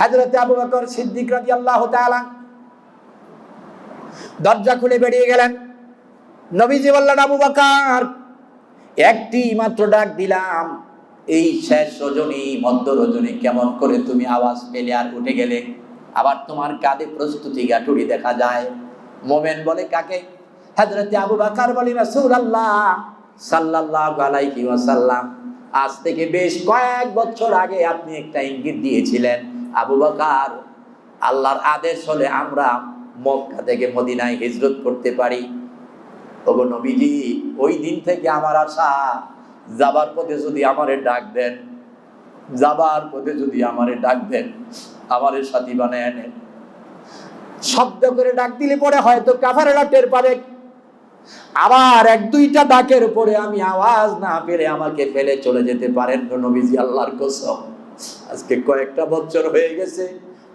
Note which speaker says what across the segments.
Speaker 1: হযরত আবু বকর সিদ্দিক রাদিয়াল্লাহু তাআলা দরজা খুলে বেরিয়ে গেলেন। নবীজি বললেন, আবু বকর, একটি মাত্র ডাক দিলাম। এই শেষ রজনী, মধ্য রজনী কেমন করে তুমি আওয়াজ পেলে আর উঠে গেলে? আবার তোমার কাঁধে প্রস্তুতি গাঠুরি দেখা যায়। মোমেন বলে, কাকে? হযরত আবু বাকার বলি, রাসূলুল্লাহ সাল্লাল্লাহু আলাইহি ওয়াসাল্লাম, আজ থেকে বেশ কয়েক বছর আগে আপনি একটা ইঙ্গিত দিয়েছিলেন। আবু বকর আল্লাহর আদেশ হলে আমরা মক্কা থেকে মদিনায় হিজরত করতে পারি। ওগো নবীজি, ওই দিন থেকে আমার আশা, যাবার পথে যদি আমারে ডাক দেন, যাবার পথে যদি আমারে ডাক দেন, আমারে সাথী বানায় নেন। শব্দ করে ডাক দিলে পরে হয়তো কাফারেরা টের পাবে। আবার এক দুইটা ডাকের পরে আমি আওয়াজ না পেলে আমাকে ফেলে চলে যেতে পারেন নবীজি আল্লাহর কসম। আজকে কয়েকটা বছর হয়ে গেছে।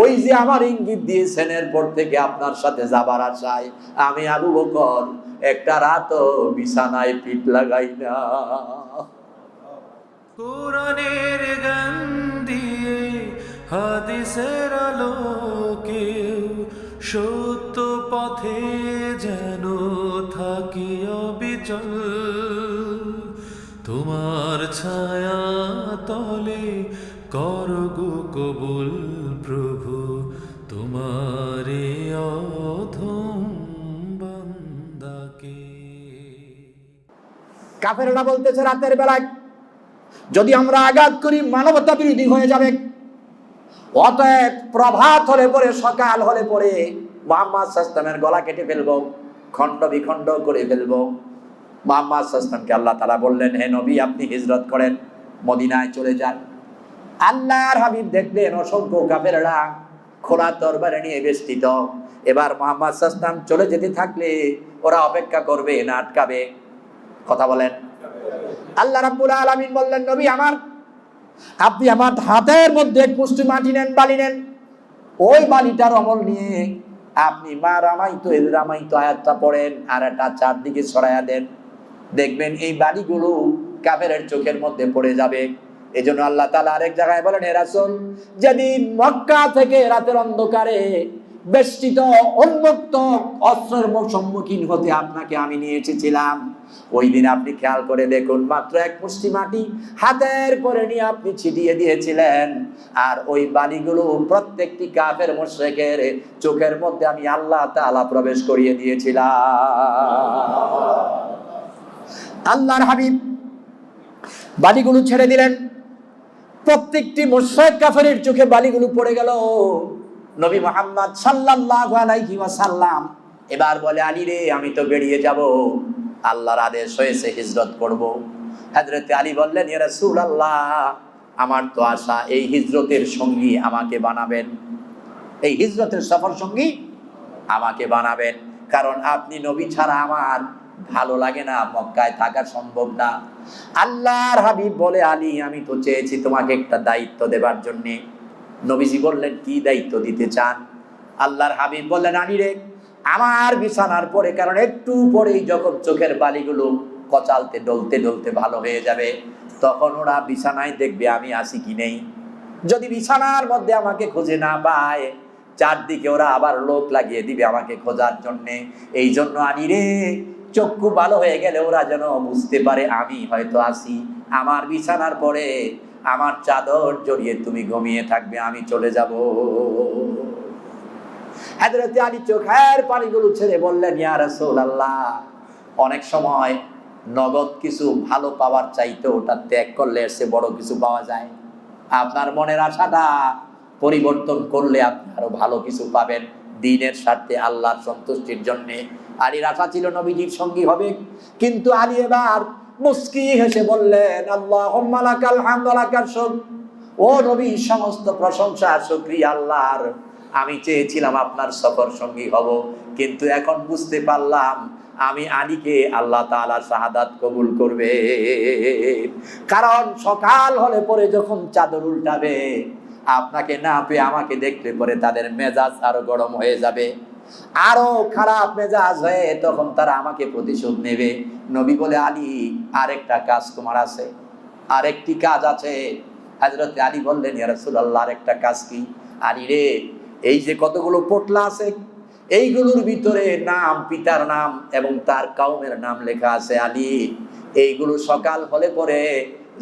Speaker 1: ওই যে আমার ইঙ্গিত দিয়েছেন, এরপর থেকে আপনার সাথে যাবার আশায় আমি আবু বকর একটা রাতও বিছানায় পিঠ লাগাই না।
Speaker 2: কোরআনের গান দিয়ে হাদিসের আলোকে সত্য পথে যেন থাকি অবিচল। তোমার ছায়া তলে করগু কবুল প্রভু, তোমারে অধম বান্দাকে।
Speaker 1: বলতেছে রাতের বেলায়, যদি আমরা আঘাত করি, মানবতা বিরোধী হয়ে যাবে। অতএব প্রভাত হলে পরে, সকাল হলে পরে, মোহাম্মদ সাস্তামের গলা কেটে ফেলব, খণ্ড বিখণ্ড করে ফেলব। মোহাম্মদ সাস্তামকে আল্লাহ তারা বললেন, হে নবী, আপনি হিজরত করেন, মদিনায় চলে যান। আল্লাহর হাবিব দেখলেন অসংখ্য কাফেররা খোলা দরবারে নিয়ে বেষ্টিত। এবার মোহাম্মদ সাস্তাম চলে যেতে থাকলে ওরা অপেক্ষা করবে, না আটকাবে। কথা বলেন। আল্লাহ রাব্বুল আলামিন বললেন, নবী আমার, আপনি আমার হাতের মধ্যে মুষ্টি মাটি নেন, বালি নেন। ওই বালিটার অমল নিয়ে আপনি মা রামাইতো এল রামাইতো আয়াতটা পড়েন আর একটা চারদিকে ছড়াইয়া দেন। দেখবেন এই বালিগুলো কাফেরের চোখের মধ্যে পড়ে যাবে। এই জন্য আল্লাহ তালা আরেক জায়গায় বলেন হে রাসূল, যেদিন মক্কা থেকে রাতের অন্ধকারে বেষ্টিত, উন্মুক্ত অস্ত্রের সম্মুখীন হতে আপনাকে আমি নিয়ে এসেছিলাম। ওই দিন আপনি খেয়াল করে দেখুন, মাত্র এক মুষ্টি মাটি হাতের পরে নিয়ে আপনি ছিটিয়ে দিয়েছিলেন। আর ওই বালিগুলো প্রত্যেকটি কাফের মুশরিকের চোখের মধ্যে আমি আল্লাহ তালা প্রবেশ করিয়ে দিয়েছিলাম। আল্লাহর হাবিব বালিগুলো ছেড়ে দিলেন। প্রত্যেকটি মুশরিক কাফেরের চোখে বালিগুলো পড়ে গেল। নবী মোহাম্মদ ওয়াসাল্লাম এবার বলে, আলী রে, আমি তো বেরিয়ে যাব। আল্লাহর আদেশ হয়েছে হিজরত করব। হযরত আলী বললেন, ইয়া রাসূলুল্লাহ, আমার তো আশা এই হিজরতের সঙ্গী আমাকে বানাবেন। এই হিজরতের সফর সঙ্গী আমাকে বানাবেন। কারণ আপনি নবী ছাড়া আমার ভালো লাগে না, মক্কায় থাকা সম্ভব না। আল্লাহর হাবিব বলে, আলী, আমি তো চেয়েছি তোমাকে একটা দায়িত্ব দেবার জন্য। নবীজি বললেন, কি দায়িত্ব দিতে চান? আল্লাহর হাবিব বললেন, আলী রে, আমার বিছানার পরে, কারণ একটু পরেই যখন চোখের বালিগুলো কচালতে, ডলতে ডলতে ভালো হয়ে যাবে, তখন ওরা বিছানায় দেখবে আমি আসি কি নেই। যদি বিছানার মধ্যে আমাকে খুঁজে না পায়, চারদিকে ওরা আবার লোক লাগিয়ে দিবে আমাকে খোঁজার জন্যে। এই জন্য আনি রে চক্ষু ভালো হয়ে গেলে ওরা যেন বুঝতে পারে, আমি হয়তো আসি আমার বিছানার পরে আমার চাদর জড়িয়ে তুমি ঘুমিয়ে থাকবে, আমি চলে যাব। হাজরতে আলী চোখের পানিগুলো ছেড়ে বললেন, ইয়া রাসূলুল্লাহ, অনেক সময় নগদ কিছু ভালো পাওয়ার চাইতে ওটা ত্যাগ করলে চেয়ে বড় কিছু পাওয়া যায়। আপনার মনের আশাটা পরিবর্তন করলে আপনি আরও ভালো কিছু পাবেন। দিনের স্বার্থে আল্লাহর সন্তুষ্টির জন্য আলীর আশা ছিল নবীজির সঙ্গী হবে। কিন্তু আলী এবার মুস্কি হেসে বললেন আল্লাহ ও নবী, সমস্ত প্রশংসা, শুকরিয়া আল্লাহর। আমি চেয়েছিলাম আপনার সফর সঙ্গী হব, কিন্তু এখন বুঝতে পারলাম আমি আলীকে আল্লাহ তাআলা শাহাদাত কবুল করবে। কারণ সকাল হলে পরে যখন চাদর উল্টাবে, আপনাকে না পেয়ে আমাকে দেখলে পরে তাদের মেজাজ আরও গরম হয়ে যাবে। আরও খারাপ মেজাজ হয়ে তখন তারা আমাকে প্রতিশোধ নেবে। নবী বলে, আলী, আরেকটা কাজ তোমার আছে। আরেকটি কাজ আছে। হাজরত আলী বললেন ইয়ারসুল আল্লাহর একটা কাজ কি? আলী রে, এই যে কতগুলো পোটলা আছে, এইগুলোর ভিতরে নাম, পিতার নাম এবং তার কাউমের নাম লেখা আছে আলী। এইগুলো সকাল হলে পরে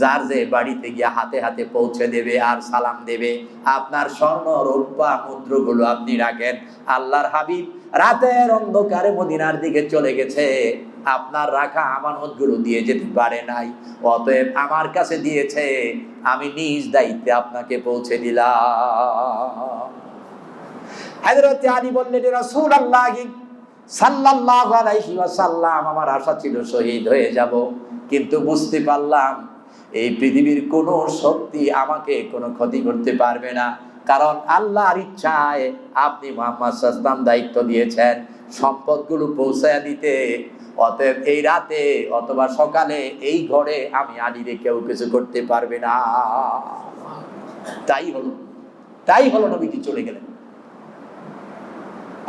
Speaker 1: যার যে বাড়িতে গিয়ে হাতে হাতে পৌঁছে দেবে আর সালাম দেবে, আপনার স্বর্ণ রূপা মুদ্রগুলো আপনি রাখেন। আল্লাহর হাবিব রাতের অন্ধকারে মদিনার দিকে চলে গেছে। আপনার রাখা আমানতগুলো দিয়ে যেতে পারে নাই, অতএব আমার কাছে দিয়েছে, আমি নিজ দায়িত্বে আপনাকে পৌঁছে দিলাম। আমার আশা ছিল শহীদ হয়ে যাব, কিন্তু বুঝতে পারলাম এই পৃথিবীর কোনো শক্তি আমাকে কোনো ক্ষতি করতে পারবে না। কারণ আল্লাহর ইচ্ছায় আপনি মোহাম্মদ দায়িত্ব দিয়েছেন সম্পদগুলো পৌঁছায় দিতে। অতএব এই রাতে অথবা সকালে এই ঘরে আমি আলীরে কেউ কিছু করতে পারবে না। তাই হলো তাই হলো নবীজি চলে গেলেন।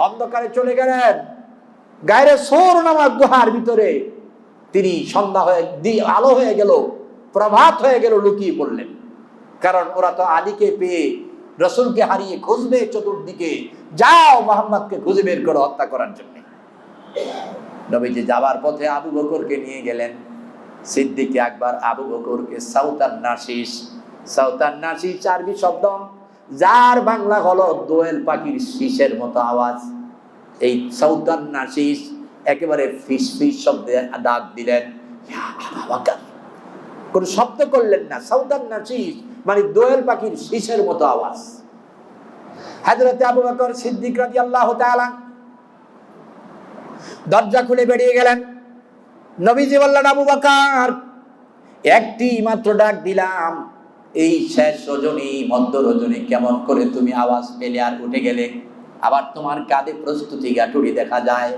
Speaker 1: অন্ধকারে চলে গেলেন, গায়ের সোর নামক গুহার ভিতরে। তিনি সন্ধ্যা হয়ে আলো হয়ে গেল। প্রভাত হয়ে গেল, লুকিয়ে পড়লেন। কারণ ওরা তো আলীকে পেয়ে রসুলকে হারিয়ে খুঁজবে চতুর্দিকে। যাও মোহাম্মদকে খুঁজে বের করো হত্যা করার জন্য। নবীজি যাবার পথে আবু বকরকে নিয়ে গেলেন। সিদ্দিকে একবার আবু বকরকে সাউতান নাসিস সাউতান নাসিস আরবি শব্দ, যার বাংলা হলো দোয়েল পাখির শীষের মতো আওয়াজ। এই সাউতান নাসিস একেবারে ফিস ফিস শব্দে ডাক দিলেন কোন শব্দ করলেন না। সাউদান নাসিস মানে দোয়েল পাখির শীষের মতো আওয়াজ। হাজরতে আবু বকর সিদ্দিক রাদিয়াল্লাহু তাআলা দরজা খুলে বেরিয়ে গেলেন। নবীজি বললেন, আবু বকর, একটি মাত্র ডাক দিলাম। এই শেষ রজনী, মধ্য রজনী কেমন করে তুমি আওয়াজ পেলে আর উঠে গেলে? আবার তোমার কাঁধে প্রস্তুতি গাঠুরি দেখা যায়।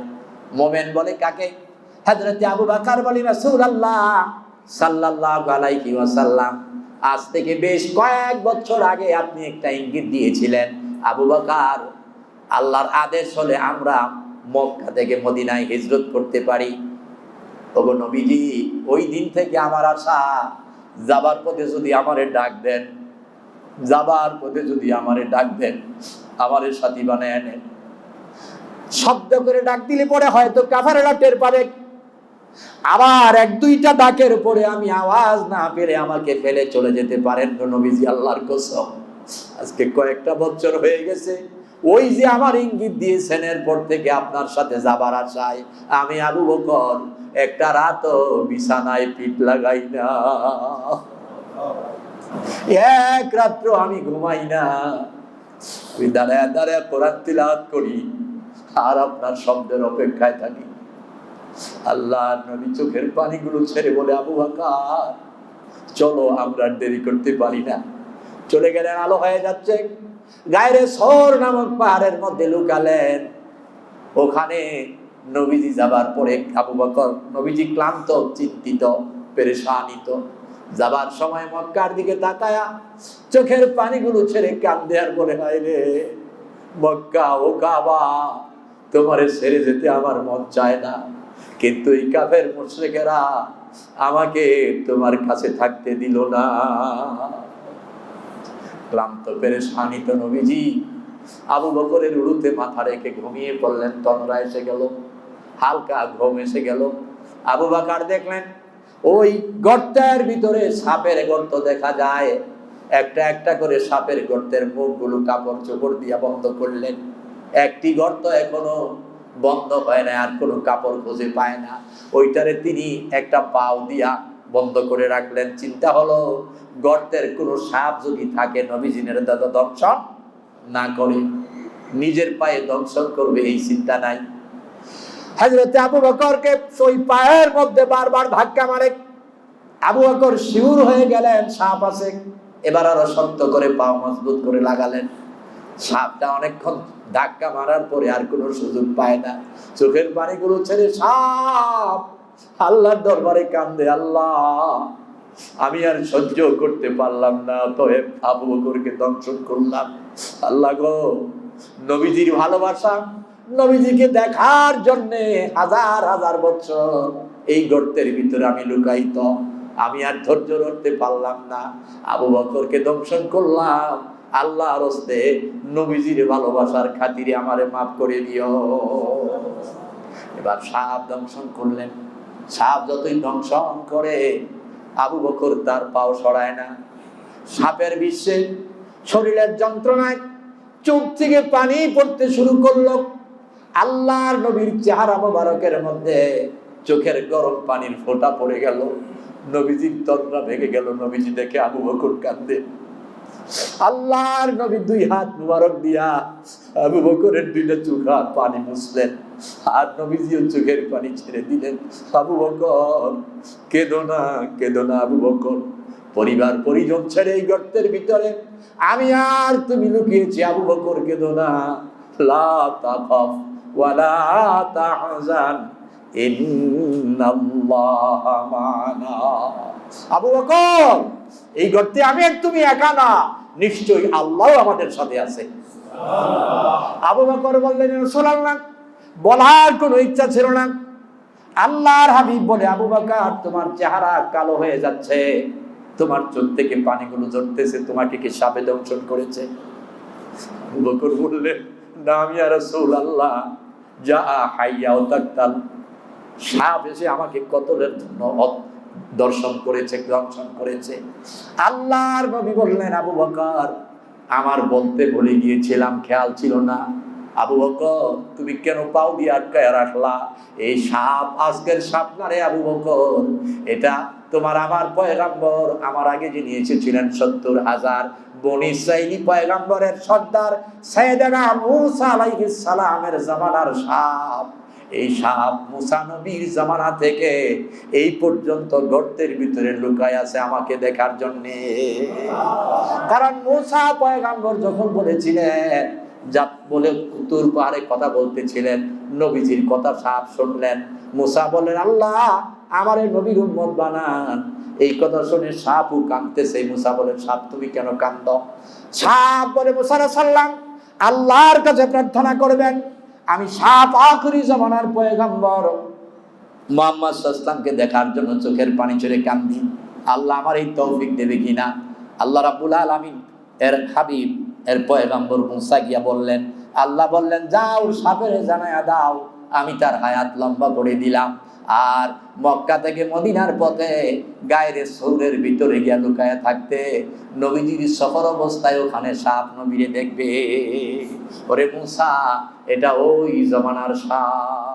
Speaker 1: মোমেন বলে, কাকে? হাজরতে আবু বাকার বলি, রাসূলুল্লাহ সাল্লাল্লাহু আলাইহি ওয়াসাল্লাম। আজ থেকে বেশ কয়েক বছর আগে আপনি একটা ইঙ্গিত দিয়েছিলেন, আবু বকর, আল্লাহর আদেশ হলে আমরা মক্কা থেকে মদিনায় হিজরত করতে পারি। ওগো নবীজি, ওই দিন থেকে আমার আশা, যাবার পথে যদি আমারে ডাক দেন, যাবার পথে যদি আমারে ডাক দেন, আমারে সাথী বানায় নেন শব্দ করে ডাক দিলে পরে হয়তো কাফারেরা টের পাবে। আবার এক দুইটা ডাকের পরে আমি আওয়াজ না পেলে আমাকে ফেলে চলে যেতে পারেন নবীজি আল্লাহর কসম। আজকে কয়েকটা বছর হয়ে গেছে। ওই যে আমার ইঙ্গিত দিয়েছেন, এরপর থেকে আপনার সাথে যাবার আশায় আমি আবু বকর একটা রাতও বিছানায় পিঠ লাগাই না। এক রাত্র আমি ঘুমাই না। আমি দাঁড়ায় দাঁড়ায় কোরআন তিলাওয়াত করি, আর আপনার শব্দের অপেক্ষায় থাকি। আল্লাহ নবী চোখের পানিগুলো ছেড়ে বলে, আবু বাকার, চলো, আমরা দেরি করতে পারি না। চলে গেলেন, আলো হয়ে যাচ্ছে। গায়ের সর নামক পাহাড়ের মধ্যে লুকালেন। ওখানে নবীজি যাবার পরে আবু বকর, নবীজি ক্লান্ত, চিন্তিত, পেরেশানিত। যাবার সময় মক্কার দিকে তাকায়া চোখের পানিগুলো ছেড়ে কান্দে আর বলে, হয় রে, মক্কা ও কাবা, তোমারে ছেড়ে যেতে আমার মন চায় না। কিন্তু এই কাফের মুশরিকেরা আমাকে তোমার কাছে থাকতে দিল না। ক্লান্ত, পেরেশানিত নবীজি আবু বকরের উড়ুতে মাথা রেখে ঘুমিয়ে পড়লেন, তন্দ্রা এসে গেল, হালকা ঘুম এসে গেল। আবু বাকার দেখলেন, ওই গর্তের ভিতরে সাপের গর্ত দেখা যায়। একটা একটা করে সাপের গর্তের মুখগুলো কাপড় চোপড় দিয়া বন্ধ করলেন। একটি গর্ত এখনও বন্ধ হয় না, আর কোনো কাপড় খুঁজে পায় না। ওইটারে তিনি একটা পাও দিয়া বন্ধ করে রাখলেন। চিন্তা হলো, গর্তের কোনো সাপ যদি থাকে, নবীজিনের দাদা দংশন না করে, নিজের পায়ে দংশন করবে, এই চিন্তা নাই। আবু বকরকে ওই পায়ের মধ্যে বারবার ধাক্কা মারে। আবু বকর শিউর হয়ে গেলেন, সাপ আছে। এবার আরও শক্ত করে পাও মজবুত করে লাগালেন। সাপটা অনেকক্ষণ ধাক্কা মারার পরে আর কোনো সুযোগ পায় না। চোখের পানিগুলো ছেড়ে সাপ আল্লাহর দরবারে কান্দে, আল্লাহ, আমি আর সহ্য করতে পারলাম না তবে আবু বকরকে দংশন করলাম। আল্লাহ গো, নবীজির ভালোবাসা নবীজিকে দেখার জন্য হাজার হাজার বছর এই গর্তের ভিতরে আমি লুকাইত আমি আর ধৈর্য ধরতে পারলাম না। আবু বকরকে দংশন করলাম। আল্লাহর হস্তে নবীজির ভালোবাসার খাতিরে আমারে মাফ করে দিও। এবার সাপ দংশন করলেন। সাপ যতই দংশন করে, আবু বকর তার পাও সরায় না। সাপের বিশ্বে শরীরের যন্ত্রণায় চোখ থেকে পানি পড়তে শুরু করল। আল্লাহর নবীর চেহারা মোবারকের মধ্যে চোখের গরম পানির ফোঁটা পড়ে গেল। নবীজির তন্দ্রা ভেঙে গেল। নবীজি দেখে আবু বকর কান্দে আল্লাহর নবী দুই হাত মুবারক দিয়া আবু বকরের দুইটা চোখ পানি মুছলেন। আর নবীজিও চোখের পানি ছেড়ে দিলেন। আবু বকর, কেঁদো না কেঁদো না আবু বকর। পরিবার পরিজন ছেড়ে এই গর্তের ভিতরে। আমি আর তুমি লুকিয়েছি, আবু বকর, কেঁদো না। লা তাখাফ ওয়ালা তাহজান। ইন্নাল্লাহা মা'ানা। আবু বকর! এই গর্তে আমি তুমি একা না। নিশ্চয়ই আল্লাহ আমাদের সাথে আছে। আবু বকর বললেন, রাসূলুল্লাহ, বলার কোনো ইচ্ছা ছিল না। আল্লাহর হাবিব বলে, আবু বকর, তোমার চেহারা কালো হয়ে যাচ্ছে। তোমার চোখ থেকে পানিগুলো ঝরতেছে, তোমাকে কি সাপে দংশন করেছে? বকর বললেন, না, আমি আর রাসূলুল্লাহ, যা হাইয়া ও তাকতাল, সাপ এসে আমাকে কতলের জন্য অত- দর্শন করেছে দর্শন করেছে। আল্লাহর নবী বললেন, আবু বকর, আমার বলতে ভুলে গিয়েছিলাম, খেয়াল ছিল না। আবু বকর, তুমি কেন পাও দিয়ে আটকায় রাখলা? এই সাপ, আজকের সাপ না রে আবু বকর? এটা তোমার আমার পয়গাম্বর। আমার আগে যিনি এসেছিলেন সত্তর হাজার বনি ইসরাইলি পয়গাম্বরের সর্দার, সাইয়েদানা মুসা আলাইহিস সালামের জামানার সাপ। এই সাপ মুসা নবীর জামানা থেকে এই পর্যন্ত গর্তের ভিতরে লুকায় আছে আমাকে দেখার জন্য। কারণ মুসা পয়গাম্বর যখন বলেছিলেন যা বলে উত্তর পাহাড়ে কথা বলতেছিলেন, নবীজির কথা সাপ শুনলেন। মুসা বলেন আল্লাহ, আমার নবীর উম্মত বানান। এই কথা শুনে সাপও কাঁদতেছে। মুসা বলেন সাপ, তুমি কেন কান্দ সাপ বলে মুসা সাল্লাম আল্লাহর কাছে প্রার্থনা করবেন। আমি সাপ আখরি জমানার পয়গাম্বর। মোহাম্মদ সাল্লামকে দেখার জন্য চোখের পানি ছেড়ে কান্দি। আল্লাহ আমার এই তৌফিক দেবে কিনা? আল্লাহ রাব্বুল আলামিন এর হাবিব, এর পয়গাম্বর মুসা গিয়া বললেন, আল্লাহ বললেন, যাও সাপের জানায়া দাও, আমি তার হায়াত লম্বা করে দিলাম। আর মক্কা থেকে মদিনার পথে গায়ের সৌরের ভিতরে গিয়া লুকায়া থাকতে নবীজির সফর অবস্থায় ওখানে সাপ নবীরে দেখবে। ওরে মুসা এটা ওই জমানার সাপ।